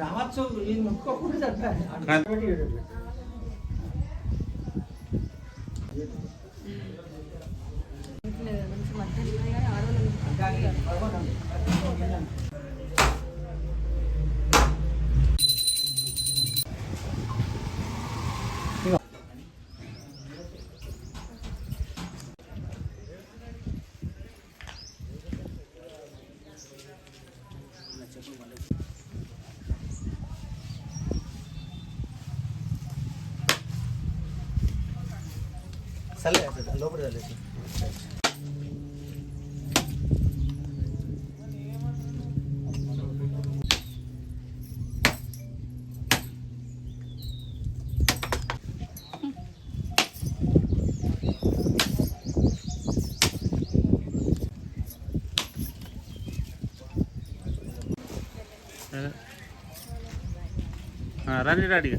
రావచ్చు ఇది ముట్టుకోకుండా చల్లే లోపల చల్లేసి రండి డాడీగా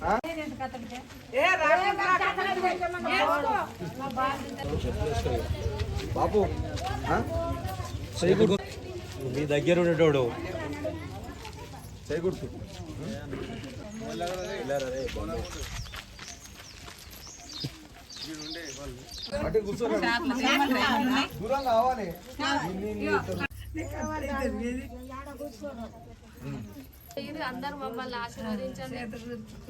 ఆ? బాపు ఆ? చేయి గుర్తు మీ దగ్గర ఉండేటోడు చేయి గుర్తు అటు కూర్చోండి దూరం కావాలి. ఇది అందరూ మమ్మల్ని ఆశీర్వదించండి.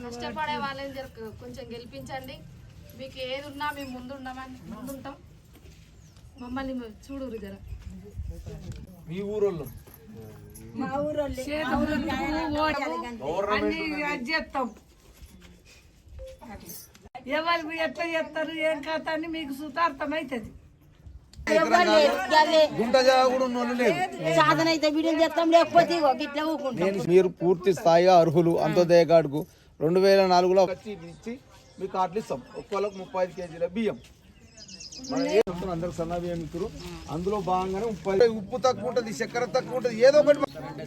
కష్టపడే వాళ్ళని జర కొంచెం గెలిపించండి. మీకు ఏది ఉన్నా మేము ముందు ఉన్నామని ముందుంటాం. మమ్మల్ని చూడురు జర. మీ ఊరోళ్ళు? అది చేస్తాం. ఎవరు ఎట్లా చేస్తారు? ఏం కథ అని మీకు సుతార్థమవుతుంది గుంట సాధన అయితే చేస్తాం లేకపోతే ఊకుంటాం మీరు పూర్తి స్థాయిగా అర్హులు అంత్యోదయ కార్డుకు రెండు వేల నాలుగులో ఇచ్చి మీకు కార్డులు ఇస్తాం. ఒక్కొక్కరికి ముప్పై ఐదు కేజీల బియ్యం. మన ఏ చెప్తున్నా అందరికి అందులో భాగంగానే ముప్పై ఉప్పు తక్కువ ఉంటుంది చక్కెర తక్కువ ఉంటుంది ఏదో ఒకటి.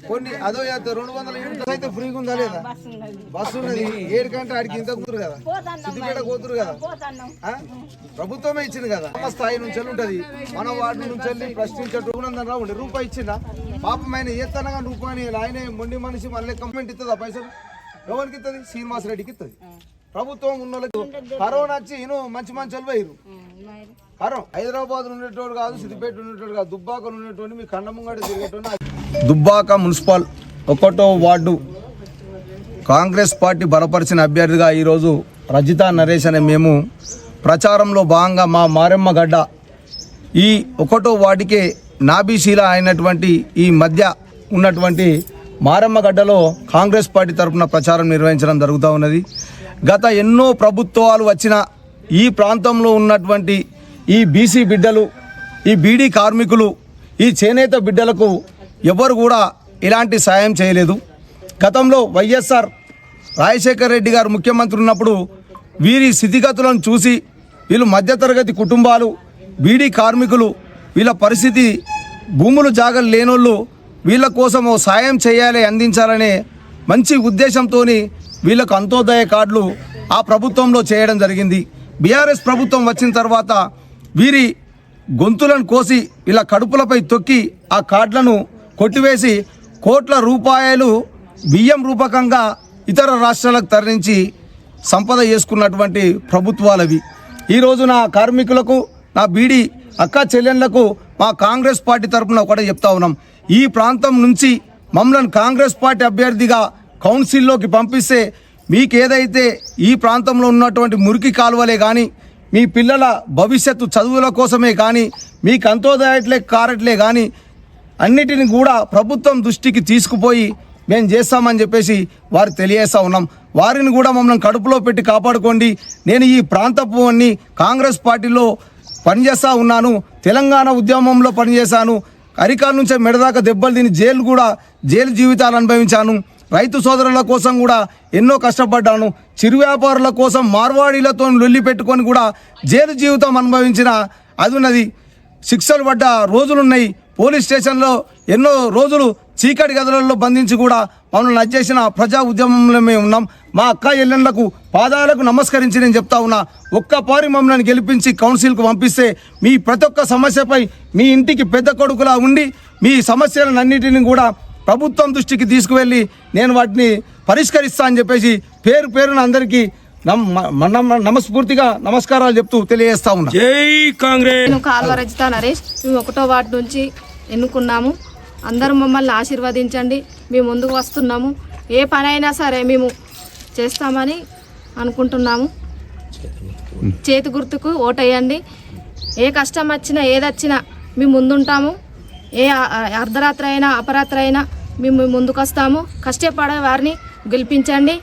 కొన్ని అదో రెండు వందల యూనిట్స్ అయితే ఫ్రీగా ఉందా లేదా? బస్సు ఉన్నది. ఏడు కంటే ఆడికి ఇంత కూతురు కదా. సిద్దిపేట కూతురు కదా. ప్రభుత్వమే ఇచ్చింది కదా. స్థాయి నుంచి వెళ్ళి ఉంటది. మన వాటి నుంచి వెళ్ళి ప్రశ్నించేటప్పుడు ఉండే రూపాయి ఇచ్చిందా పాపం ఆయన ఏతనగా రూపాయి ఆయన మొండి మనిషి మళ్ళీ కంప్లైంట్ ఇస్తుందా పైసలు ఎవరికి ఇస్తుంది శ్రీనివాస్ రెడ్డికి ఇస్తుంది ప్రభుత్వం ఉన్న కరోనా వచ్చి ఈయన మంచి మంచి పోయిరు కరోనా హైదరాబాద్ ఉండేటోడు కాదు సిద్దిపేట ఉండేటోడు కాదు దుబ్బాక ఉండేటోడు మీ కండ తిరిగేటోడు దుబ్బాక మున్సిపల్ ఒకటో వార్డు కాంగ్రెస్ పార్టీ బలపరిచిన అభ్యర్థిగా ఈరోజు రజితా నరేష్ అనే మేము ప్రచారంలో భాగంగా మా మారెమ్మ గడ్డ ఈ ఒకటో వాటికే నాబీశీల అయినటువంటి ఈ మధ్య ఉన్నటువంటి మారమ్మగడ్డలో కాంగ్రెస్ పార్టీ తరఫున ప్రచారం నిర్వహించడం జరుగుతూ ఉన్నది. గత ఎన్నో ప్రభుత్వాలు వచ్చిన ఈ ప్రాంతంలో ఉన్నటువంటి ఈ బీసీ బిడ్డలు ఈ బీడీ కార్మికులు ఈ చేనేత బిడ్డలకు ఎవరు కూడా ఇలాంటి సాయం చేయలేదు. గతంలో వైఎస్ఆర్ రాజశేఖర రెడ్డి గారు ముఖ్యమంత్రి ఉన్నప్పుడు వీరి స్థితిగతులను చూసి వీళ్ళు మధ్యతరగతి కుటుంబాలు బీడీ కార్మికులు వీళ్ళ పరిస్థితి భూములు జాగలు లేనోళ్ళు వీళ్ళ కోసం ఓ సాయం చేయాలి అందించాలనే మంచి ఉద్దేశంతో వీళ్ళకు అంత్యోదయ కార్డులు ఆ ప్రభుత్వంలో చేయడం జరిగింది. బీఆర్ఎస్ ప్రభుత్వం వచ్చిన తర్వాత వీరి గొంతులను కోసి ఇలా కడుపులపై తొక్కి ఆ కార్డులను కొట్టివేసి కోట్ల రూపాయలు బియ్యం రూపకంగా ఇతర రాష్ట్రాలకు తరలించి సంపద చేసుకున్నటువంటి ప్రభుత్వాలవి. ఈ రోజు నా కార్మికులకు నా బీడీ అక్క చెల్లెళ్ళకు మా కాంగ్రెస్ పార్టీ తరఫున కూడా చెప్తా ఉన్నాం. ఈ ప్రాంతం నుంచి మమ్మల్ని కాంగ్రెస్ పార్టీ అభ్యర్థిగా కౌన్సిల్లోకి పంపిస్తే మీకు ఏదైతే ఈ ప్రాంతంలో ఉన్నటువంటి మురికి కాలువలే కానీ మీ పిల్లల భవిష్యత్తు చదువుల కోసమే కానీ మీకు అంతోదయట్లే కారట్లే కానీ అన్నిటిని కూడా ప్రభుత్వం దృష్టికి తీసుకుపోయి మేము చేస్తామని చెప్పేసి వారు తెలియజేస్తూ ఉన్నాం. వారిని కూడా మమ్మల్ని కడుపులో పెట్టి కాపాడుకోండి. నేను ఈ ప్రాంతపు అన్ని కాంగ్రెస్ పార్టీలో పనిచేస్తూ ఉన్నాను. తెలంగాణ ఉద్యమంలో పనిచేశాను. అరికాల నుంచే మెడదాకా దెబ్బలు తిని జైలు కూడా జైలు జీవితాలు అనుభవించాను. రైతు సోదరుల కోసం కూడా ఎన్నో కష్టపడ్డాను. చిరు వ్యాపారుల కోసం మార్వాడీలతో లొల్లి పెట్టుకొని కూడా జైలు జీవితం అనుభవించిన అది ఉన్నది శిక్షలు పడ్డ రోజులున్నాయి. పోలీస్ స్టేషన్లో ఎన్నో రోజులు చీకటి గదులలో బంధించి కూడా మమ్మల్ని నచ్చేసిన ప్రజా ఉద్యమంలో మేము ఉన్నాం. మా అక్క ఎల్లెండ్లకు పాదాలకు నమస్కరించి నేను చెప్తా ఉన్నా ఒక్క పారి మమ్మల్ని గెలిపించి కౌన్సిల్కు పంపిస్తే మీ ప్రతి ఒక్క సమస్యపై మీ ఇంటికి పెద్ద కొడుకులా ఉండి మీ సమస్యలన్నిటిని కూడా ప్రభుత్వం దృష్టికి తీసుకువెళ్ళి నేను వాటిని పరిష్కరిస్తా అని చెప్పేసి పేరు పేరున అందరికీ నమ్ నమ- నమస్ఫూర్తిగా నమస్కారాలు చెప్తూ తెలియజేస్తా ఉన్నా. జై కాంగ్రెస్! నేను కాల్వ రజిత నరేష్ మేము ఒకటో వార్డు నుంచి ఎన్నుకున్నాము. అందరూ మమ్మల్ని ఆశీర్వదించండి. మేము ముందుకు వస్తున్నాము. ఏ పని అయినా సరే మేము చేస్తామని అనుకుంటున్నాము. చేతి గుర్తుకు ఓటేయండి. ఏ కష్టం వచ్చినా ఏదొచ్చినా మేము ముందుంటాము. ఏ అర్ధరాత్రి అయినా అపరాత్రి అయినా మేము ముందుకు వస్తాము కష్టపడే వారిని గెలిపించండి.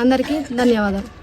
అందరికీ ధన్యవాదాలు.